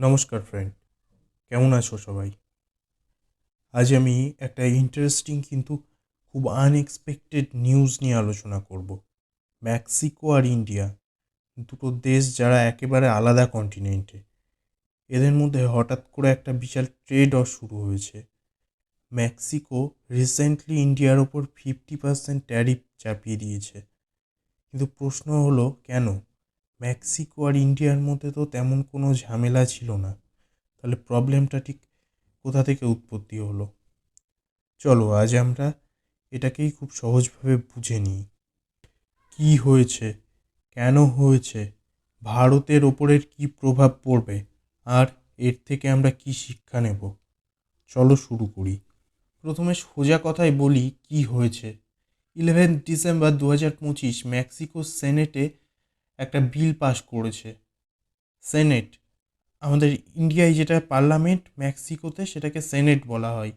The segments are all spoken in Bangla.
নমস্কার ফ্রেন্ড কেমন আছো সবাই? আজ আমি একটা ইন্টারেস্টিং কিন্তু খুব আনএক্সপেক্টেড নিউজ নিয়ে আলোচনা করব। মেক্সিকো আর ইন্ডিয়া দুটো দেশ যারা একেবারে আলাদা কন্টিনেন্টে এদের মধ্যে হঠাৎ করে একটা বিশাল ট্রেড অফ শুরু হয়েছে। মেক্সিকো রিসেন্টলি ইন্ডিয়ার ওপর ফিফটি পার্সেন্ট ট্যারিফ চাপিয়ে দিয়েছে। কিন্তু প্রশ্ন হলো, কেন? মেক্সিকো আর ইন্ডিয়ার মধ্যে তো তেমন কোনো ঝামেলা ছিল না। তাহলে প্রবলেমটা ঠিক কোথা থেকে উৎপত্তি হলো? চলো, আজ আমরা এটাকেই খুব সহজভাবে বুঝে নিই। কী হয়েছে? কেন হয়েছে? ভারতের ওপরের কী প্রভাব পড়বে? আর এর থেকে আমরা কি শিক্ষা নেব? চলো শুরু করি। প্রথমে সোজা কথায় বলি কি হয়েছে। ইলেভেন ডিসেম্বর দু হাজার পঁচিশ মেক্সিকো সেনেটে একটা বিল পাশ করেছে। সেনেট, আমাদের ইন্ডিয়ায় যেটা পার্লামেন্ট, মেক্সিকোতে সেটাকে সেনেট বলা হয়।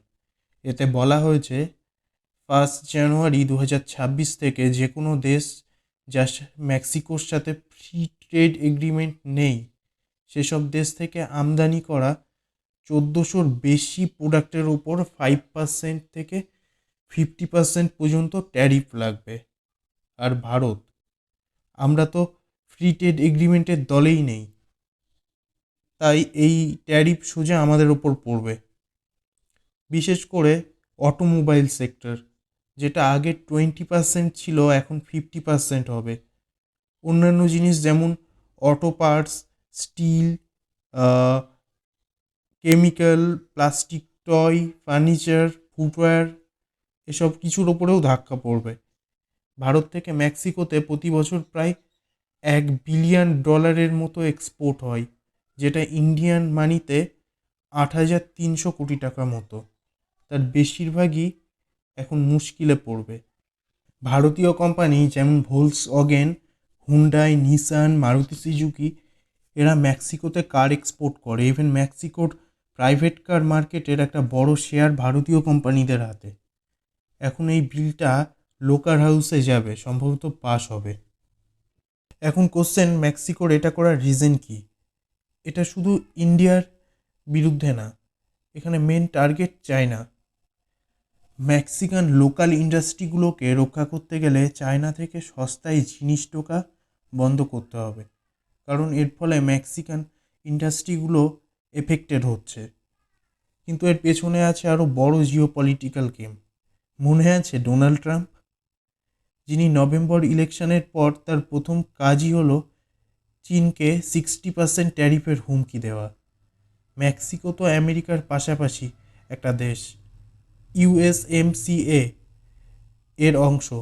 এতে বলা হয়েছে, ফার্স্ট জানুয়ারি দু হাজার ছাব্বিশ থেকে যে কোনো দেশ যা মেক্সিকোর সাথে ফ্রি ট্রেড এগ্রিমেন্ট নেই, সেসব দেশ থেকে আমদানি করা চোদ্দোশোর বেশি প্রোডাক্টের ওপর ফাইভ পার্সেন্ট থেকে ফিফটি পার্সেন্ট পর্যন্ত ট্যারিফ লাগবে। আর ভারত, আমরা তো ফ্রি ট্রেড এগ্রিমেন্টের দলেই নেই। তাই এই ট্যারিফ সোজা আমাদের ওপর পড়বে। বিশেষ করে অটোমোবাইল সেক্টর যেটা আগে টোয়েন্টি পার্সেন্ট ছিল, এখন ফিফটি পার্সেন্ট হবে। অন্যান্য জিনিস যেমন auto parts steel chemical plastic toy furniture footwear এসব কিছুর ওপরেও ধাক্কা পড়বে। ভারত থেকে মেক্সিকোতে প্রতি বছর প্রায় এক বিলিয়ন ডলারের মতো এক্সপোর্ট হয়, যেটা ইন্ডিয়ান মানিতে আট হাজার তিনশো কোটি টাকা মতো। তার বেশিরভাগই এখন মুশকিলে পড়বে। ভারতীয় কোম্পানি যেমন Volkswagen Hyundai Nissan Maruti Suzuki এরা মেক্সিকোতে কার এক্সপোর্ট করে। ইভেন মেক্সিকোর প্রাইভেট কার মার্কেটের একটা বড় শেয়ার ভারতীয় কোম্পানিদের হাতে। এখন এই বিলটা লোকার হাউসে যাবে, সম্ভবত পাস হবে। এখন কোশ্চেন মেক্সিকোর এটা করার রিজন কি? এটা শুধু ইন্ডিয়ার বিরুদ্ধে না, এখানে main target China Mexican local ইন্ডাস্ট্রিগুলোকে রক্ষা করতে গেলে চায়না থেকে সস্তায় জিনিস টোকা বন্ধ করতে হবে, কারণ এর ফলে মেক্সিকান ইন্ডাস্ট্রিগুলো এফেক্টেড হচ্ছে। কিন্তু এর পেছনে আছে আরও বড় জিও পলিটিক্যাল গেম মনে আছে ডোনাল্ড ট্রাম্প যিনি নভেম্বর ইলেকশনের পর তার প্রথম কাজই হলো চীনকে সিক্সটি পার্সেন্ট ট্যারিফের হুমকি দেওয়া। মেক্সিকো তো আমেরিকার পাশাপাশি একটা দেশ। ইউএসএমসিএ এর অংশ।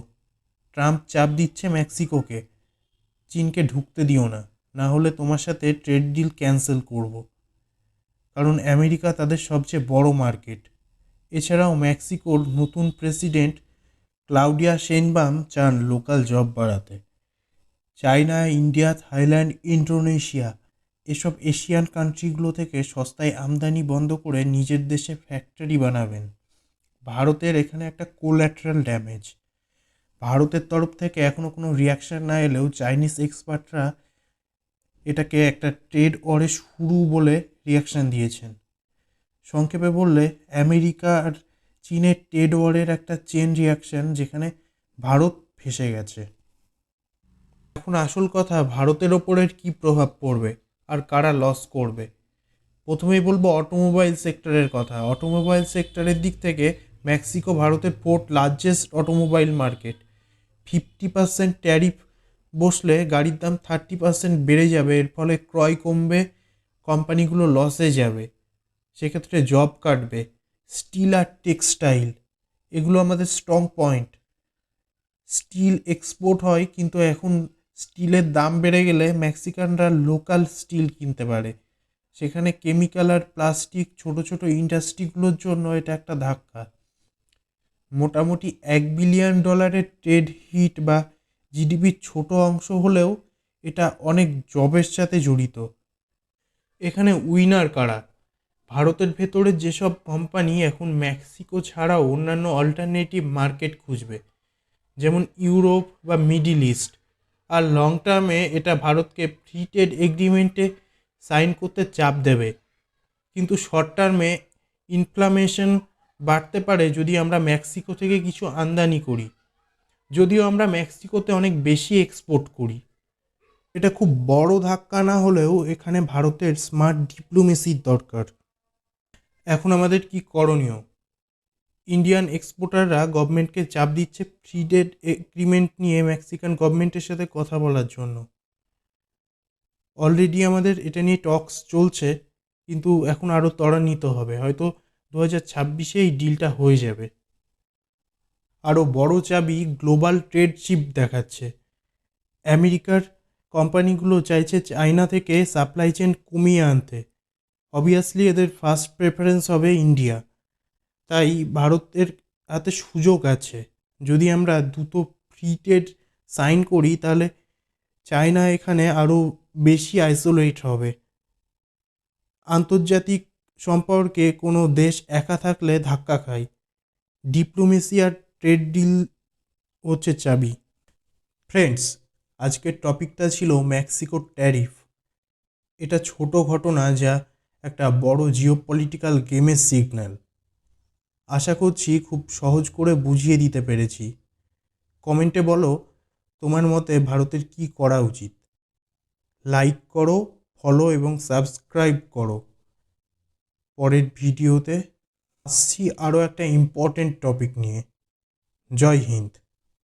ট্রাম্প চাপ দিচ্ছে মেক্সিকোকে। চীনকে ঢুকতে দিও না না হলে তোমার সাথে ট্রেড ডিল ক্যান্সেল করব। কারণ আমেরিকা তাদের সবচেয়ে বড় মার্কেট। এছাড়াও মেক্সিকোর নতুন প্রেসিডেন্ট ক্লাউডিয়া শেনবাম চান লোকাল জব বাড়াতে। চায়না, ইন্ডিয়া, থাইল্যান্ড ইন্ডোনেশিয়া এসব এশিয়ান কান্ট্রিগুলো থেকে সস্তায় আমদানি বন্ধ করে নিজের দেশে ফ্যাক্টরি বানাবেন। ভারতের এখানে একটা কোল্যাটারাল ড্যামেজ। ভারতের তরফ থেকে এখনও কোনো রিয়াকশান না এলেও চাইনিজ এক্সপার্টরা এটাকে একটা ট্রেড ওয়ারে শুরু বলে রিয়াকশান দিয়েছেন। সংক্ষেপে বললে আমেরিকা আর চীনের টেড ওয়ারের একটা চেন রিয়াকশান যেখানে ভারত ফেসে গেছে। এখন আসল কথা, ভারতের ওপরের কি প্রভাব পড়বে আর কারা লস করবে? প্রথমেই বলব অটোমোবাইল সেক্টরের কথা। অটোমোবাইল সেক্টরের দিক থেকে মেক্সিকো ভারতের fourth largest automobile market fifty percent tariff বসলে গাড়ির দাম থার্টি পার্সেন্ট বেড়ে যাবে, এর ফলে ক্রয় কমবে, কোম্পানিগুলো লসে যাবে। সেক্ষেত্রে জব কাটবে। স্টিল আর টেক্সটাইল, এগুলো আমাদের স্ট্রং পয়েন্ট স্টিল এক্সপোর্ট হয়, কিন্তু এখন স্টিলের দাম বেড়ে গেলে মেক্সিকানরা লোকাল স্টিল কিনতে পারে। সেখানে কেমিক্যাল আর প্লাস্টিক ছোট ছোট ইন্ডাস্ট্রিগুলোর জন্য এটা একটা ধাক্কা। মোটামুটি এক বিলিয়ন ডলারের ট্রেড হিট বা জিডিপির ছোট অংশ হলেও এটা অনেক জবের সাথে জড়িত। এখানে উইনার কারা? ভারতের ভেতরে যেসব কোম্পানি এখন মেক্সিকো ছাড়াও অন্যান্য অল্টারনেটিভ মার্কেট খুঁজবে, যেমন ইউরোপ বা মিডিল ইস্ট আর লং টার্মে এটা ভারতকে ফ্রি ট্রেড এগ্রিমেন্টে সাইন করতে চাপ দেবে। কিন্তু শর্ট টার্মে ইনফ্লামেশন বাড়তে পারে যদি আমরা মেক্সিকো থেকে কিছু আমদানি করি, যদিও আমরা মেক্সিকোতে অনেক বেশি এক্সপোর্ট করি। এটা খুব বড় ধাক্কা না হলেও এখানে ভারতের স্মার্ট ডিপ্লোমেসির দরকার। এখন আমাদের কি করণীয়? ইন্ডিয়ান এক্সপোর্টাররা গভর্নমেন্টকে চাপ দিচ্ছে ফ্রি ডেড এগ্রিমেন্ট নিয়ে মেক্সিকান গভর্নমেন্টের সাথে কথা বলার জন্য। অলরেডি আমাদের এটা নিয়ে টক্স চলছে, কিন্তু এখন আরও ত্বরান্বিত হবে। হয়তো দু হাজার ছাব্বিশে এই ডিলটা হয়ে যাবে। আরও বড় চাবি গ্লোবাল ট্রেডশিপ দেখাচ্ছে। আমেরিকার কোম্পানিগুলো চাইছে চায়না থেকে সাপ্লাই চেন কমিয়ে আনতে। অবভিয়াসলি এদের ফার্স্ট প্রেফারেন্স হবে ইন্ডিয়া তাই ভারতের হাতে সুযোগ আছে। যদি আমরা দ্রুত ফ্রি ট্রেড সাইন করি, তাহলে চায়না এখানে আরও বেশি আইসোলেট হবে। আন্তর্জাতিক সম্পর্কে কোনো দেশ একা থাকলে ধাক্কা খায়। ডিপ্লোমেসি আর ট্রেড ডিল হচ্ছে চাবি। ফ্রেন্ডস আজকের টপিকটা ছিল মেক্সিকোর ট্যারিফ এটা ছোট ঘটনা যা একটা বড় জিও পলিটিক্যাল গেমের সিগন্যাল আশা করছি খুব সহজ করে বুঝিয়ে দিতে পেরেছি। কমেন্টে বলো, তোমার মতে ভারতের কি করা উচিত? লাইক করো ফলো এবং সাবস্ক্রাইব করো। পরের ভিডিওতে আসছি আরও একটা ইম্পর্টেন্ট টপিক নিয়ে। জয় হিন্দ।